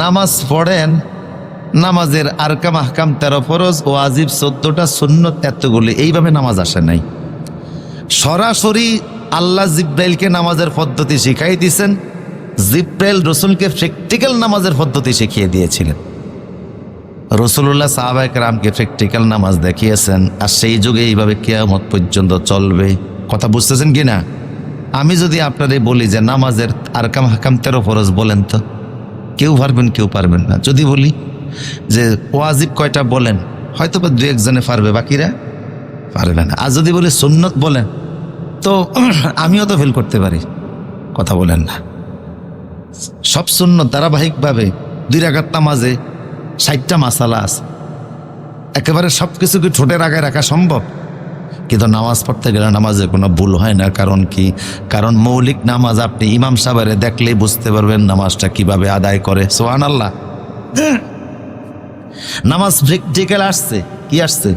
নামাজ পড়েন, নামাজের আরকাম আহকাম তেরো ফরজ ও আজিব চোদ্দটা সুন্নত এতগুলি, এইভাবে নামাজ আসে নাই। সরাসরি আল্লাহ জিব্রাইলকে নামাজের পদ্ধতি শিখাই দিয়েছেন, জিব্রাইল রসুলকে প্র্যাকটিক্যাল নামাজের পদ্ধতি শিখিয়ে দিয়েছিলেন। রসুল্লাহ সাহাবাহিক রামকে প্র্যাকটিক্যাল নামাজ দেখিয়েছেন, আর সেই যুগে এইভাবে কেয়ামত পর্যন্ত চলবে। কথা বুঝতেছেন কি না আমি যদি আপনাদের বলি যে নামাজের আরকাম হাকাম তেরো ফরজ বলেন তো? কেউ পারবেন কেউ পারবেন না। যদি বলি যে ওয়াজিব কয়টা বলেন হয়তো বা দু একজনে পারবে, বাকিরা পারবে না। আর যদি বলি সুন্নত বলেন, তো আমিও তো ফেল করতে পারি, কথা বলেন না। সব শূন্য ধারাবাহিকভাবে দুই রাগাত নামাজে ষাটটা মাসালা আছে। একেবারে সব কিছু কি ঠোঁটের আগায় রাখা সম্ভব। কিন্তু নামাজ পড়তে গেলে নামাজে কোনো ভুল হয় না। কারণ কি? কারণ মৌলিক নামাজ আপনি ইমাম সাহেবের দেখলেই বুঝতে পারবেন নামাজটা কীভাবে আদায় করে। সোহান আল্লাহ নামাজ প্র্যাকটিক্যাল আসছে, কি আসছে?